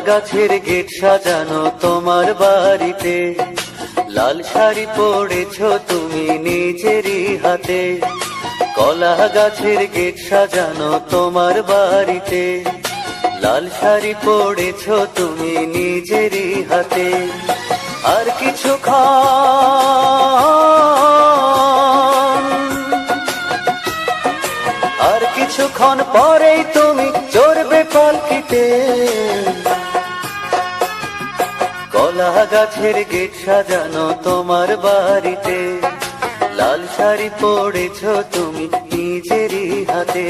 গাছের গেট সাজানো তোমার বাড়িতে। লাল শাড়ি পরেছ তুমি নিজেরই হাতে। কলা গাছের গেট সাজানো তোমার বাড়িতে। লাল শাড়ি পরেছ তুমি নিজেরই হাতে। আর কিছু আর কিছুক্ষণ পরেই তুমি চড়বে পালকিতে। গাছের গেট সাজানো তোমার বাড়িতে। লাল শাড়ি পরেছ তুমি নিজেরই হাতে।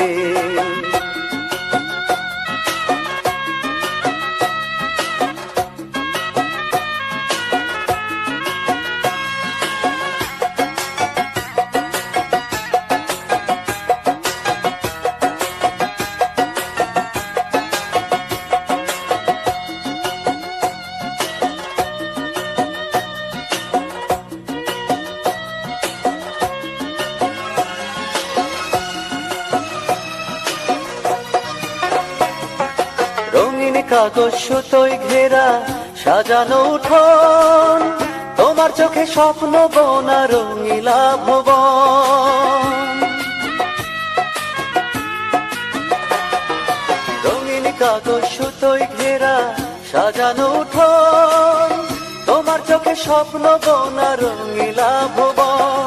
কাগজ সুতোয় ঘেরা সাজানো উঠোন, তোমার চোখে স্বপ্ন, বোনা রঙিলা ভুবন রঙিন কাগজ সুতোয় ঘেরা সাজানো উঠোন, তোমার চোখে স্বপ্ন, বোনা রঙিলা ভুবন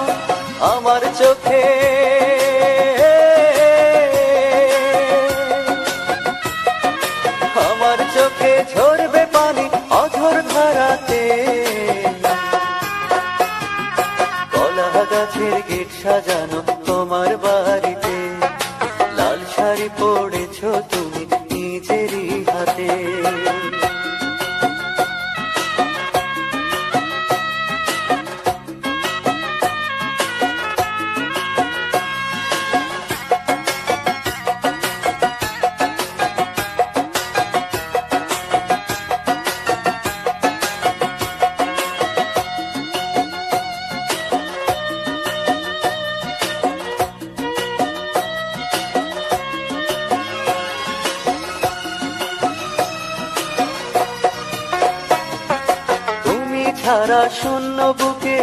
ছাড়া শূন্য বুকে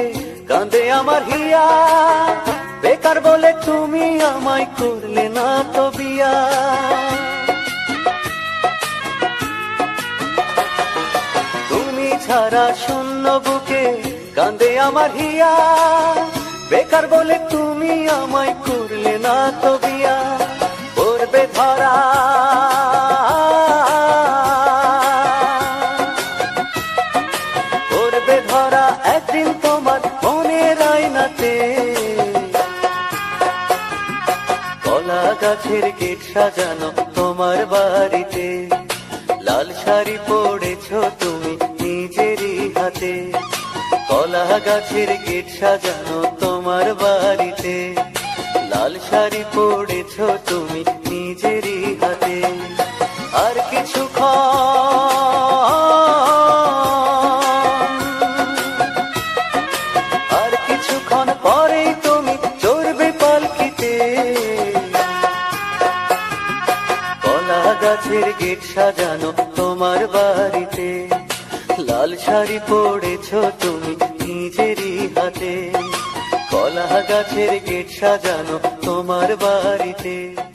কাঁদে আমার হিয়া। বেকার বলে তুমি আমায় করলে না তো বিয়া। তুমি ছাড়া শূন্য বুকে কাঁদে আমার হিয়া। বেকার বলে তুমি আমায় করলে না তো বিয়া। গাছের গেট সাজানো তোমার বাড়িতে। লাল শাড়ি পড়েছ তুমি নিজেরই হাতে। কলা গাছের গেট সাজানো তোমার বাড়িতে। লাল শাড়ি পড়েছ তুমি নিজেরই হাতে। আর কিছু আর গাছের গেট সাজানো তোমার বাড়িতে। লাল শাড়ি পরেছ তুমি নিজেরই হাতে। কলা গাছের গেট সাজানো তোমার বাড়িতে।